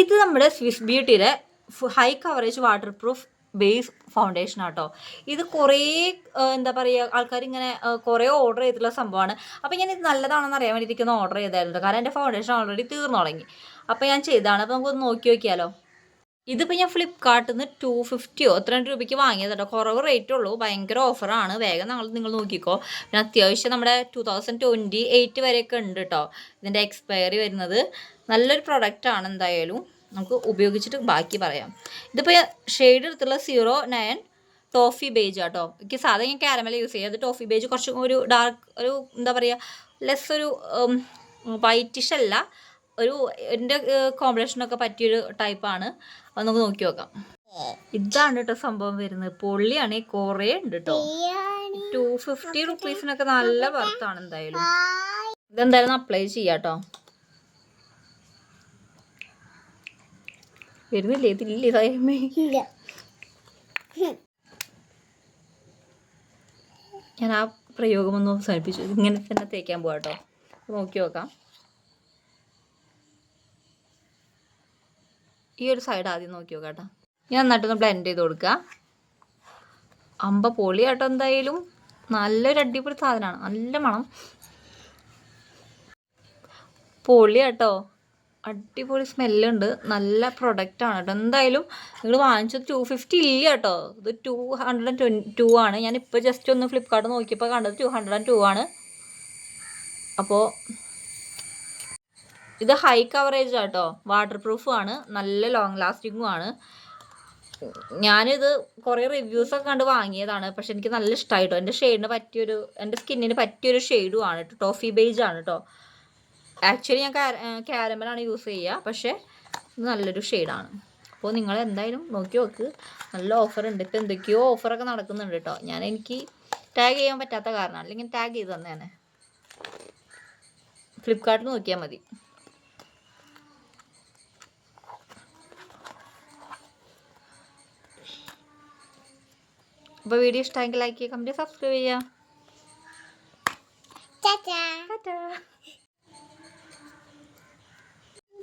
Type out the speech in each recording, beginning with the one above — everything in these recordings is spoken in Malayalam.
ഇത് നമ്മുടെ Swiss ബ്യൂട്ടിയുടെ high coverage waterproof base foundation ആട്ടോ. ഇത് കുറേ എന്താ പറയുക ആൾക്കാർ ഇങ്ങനെ കുറേ ഓർഡർ ചെയ്തിട്ടുള്ള സംഭവമാണ്. അപ്പോൾ ഞാൻ ഇത് നല്ലതാണെന്ന് അറിയാൻ വേണ്ടിയിരിക്കുന്ന ഓർഡർ ചെയ്തായിരുന്നു. കാരണം എന്റെ ഫൗണ്ടേഷൻ ഓൾറെഡി തീർന്നു തുടങ്ങി. അപ്പോൾ ഞാൻ ചെയ്തതാണ്. അപ്പോൾ നമുക്കൊന്ന് നോക്കി നോക്കിയാലോ. ഇതിപ്പോൾ ഞാൻ ഫ്ലിപ്കാർട്ടിൽ നിന്ന് ടു ഫിഫ്റ്റിയോ എത്ര രൂപയ്ക്ക് വാങ്ങിയത് കേട്ടോ കുറവ് റേറ്റ് ഉള്ളൂ. ഭയങ്കര ഓഫറാണ് വേഗം നിങ്ങൾ നിങ്ങൾ നോക്കിക്കോ. പിന്നെ അത്യാവശ്യം നമ്മുടെ ടു തൗസൻഡ് ട്വന്റി എയ്റ്റ് വരെയൊക്കെ ഉണ്ട് കേട്ടോ ഇതിന്റെ എക്സ്പയറി വരുന്നത് നല്ലൊരു പ്രൊഡക്റ്റാണ് എന്തായാലും. നമുക്ക് ഉപയോഗിച്ചിട്ട് ബാക്കി പറയാം. ഇതിപ്പോൾ ഷെയ്ഡ് എടുത്തുള്ള സീറോ നയൻ ടോഫി ബേജ് ആട്ടോ എനിക്ക് സാധാരണ ഞാൻ കാരമല യൂസ് ചെയ്യുക അത് ടോഫി ബേജ് കുറച്ചും ഒരു ഡാർക്ക് ഒരു എന്താ പറയുക ലെസ് ഒരു വൈറ്റിഷ് അല്ല. ഒരു എന്റെ കോമ്പിനേഷനൊക്കെ പറ്റിയൊരു ടൈപ്പാണ് അത് നമുക്ക് നോക്കി നോക്കാം. ഇതാണ് കേട്ടോ സംഭവം വരുന്നത്. പൊള്ളിയാണ് കുറേ ഉണ്ട് കേട്ടോ ടു ഫിഫ്റ്റി റുപ്പീസിനൊക്കെ നല്ല വർത്താണ് എന്തായാലും. ഇതെന്തായാലും അപ്ലൈ ചെയ്യാം കേട്ടോ വരുന്നില്ലേ? ഇതില്ലേ ഞാൻ ആ പ്രയോഗം ഒന്ന് അവസാനിപ്പിച്ചു. ഇങ്ങനെ തന്നെ തേക്കാൻ പോവാട്ടോ നോക്കി നോക്കാം. ഈ ഒരു സൈഡ് ആദ്യം നോക്കി നോക്കാം ഞാൻ നന്നായിട്ടൊന്ന് ബ്ലെൻഡ് ചെയ്ത് കൊടുക്കുക അമ്പ പൊളി കേട്ടോ എന്തായാലും. നല്ലൊരു അടിപൊളി സാധനമാണ് നല്ല മണം. പൊളി കേട്ടോ അടിപൊളി സ്മെല്ലുണ്ട് നല്ല പ്രൊഡക്റ്റ് ആണ് കേട്ടോ. എന്തായാലും നിങ്ങൾ വാങ്ങിച്ചത് ടു ഫിഫ്റ്റി ഇല്ല കേട്ടോ ഇത് two hundred and twenty two ആണ്. ഞാനിപ്പോൾ ജസ്റ്റ് ഒന്ന് ഫ്ലിപ്കാർട്ട് നോക്കിയപ്പോൾ കണ്ടത് ടു ഹൺഡ്രഡ് ആൻഡ് ടു ആണ്. അപ്പോൾ ഇത് ഹൈ കവറേജ് ആട്ടോ. വാട്ടർ പ്രൂഫും ആണ്. നല്ല ലോങ് ലാസ്റ്റിങ്ങും ആണ്. ഞാനിത് കുറേ റിവ്യൂസൊക്കെ കണ്ട് വാങ്ങിയതാണ്. പക്ഷെ എനിക്ക് നല്ല ഇഷ്ടമായിട്ടോ എന്റെ ഷെയ്ഡിന് പറ്റിയൊരു എന്റെ സ്കിന്നിന് പറ്റിയൊരു ഷെയ്ഡും ആണ് കേട്ടോ ടോഫി ബേജ് ആണ് കേട്ടോ ആക്ച്വലി ഞാൻ ക്യാരമലാണ് യൂസ് ചെയ്യുക പക്ഷേ നല്ലൊരു ഷെയ്ഡാണ് അപ്പോൾ നിങ്ങൾ എന്തായാലും നോക്കി നോക്ക്. നല്ല ഓഫർ ഉണ്ട്. ഇപ്പോൾ എന്തൊക്കെയോ ഓഫറൊക്കെ നടക്കുന്നുണ്ട് കേട്ടോ ഞാൻ എനിക്ക് ടാഗ് ചെയ്യാൻ പറ്റാത്ത കാരണം. അല്ലെങ്കിൽ ടാഗ് ചെയ്ത് തന്നേനെ. ഫ്ലിപ്കാർട്ടിൽ നോക്കിയാൽ മതി. അപ്പോൾ വീഡിയോ ഇഷ്ടമെങ്കിൽ ലൈക്ക് ചെയ്യുക കമന്റ് സബ്സ്ക്രൈബ് ചെയ്യുക.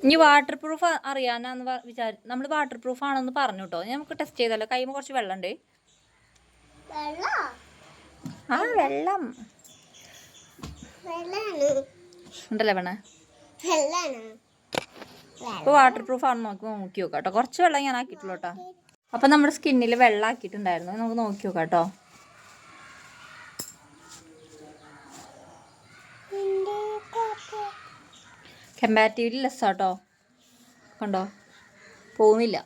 ഇനി വാട്ടർ പ്രൂഫ് അറിയാനാന്ന് വിചാരി നമ്മൾ വാട്ടർ പ്രൂഫ് ആണെന്ന് പറഞ്ഞു കേട്ടോ നമുക്ക് ടെസ്റ്റ് ചെയ്താലോ? കൈമ കുറച്ച് വെള്ളം ഉണ്ട്? ആ വെള്ളം. ഉണ്ടല്ലേ വേണേ അപ്പോൾ വാട്ടർ പ്രൂഫ് ആണെന്ന് നോക്കി നോക്കി നോക്കാം കേട്ടോ കുറച്ച് വെള്ളം ഞാൻ ആക്കിയിട്ടുള്ളൂ കേട്ടോ അപ്പം നമ്മുടെ സ്കിന്നിൽ വെള്ളം ആക്കിയിട്ടുണ്ടായിരുന്നു നമുക്ക് നോക്കി നോക്കാം കേട്ടോ കമ്പാരിറ്റീവ്ലി ലെസ്സാട്ടോ. കണ്ടോ? പോകുന്നില്ല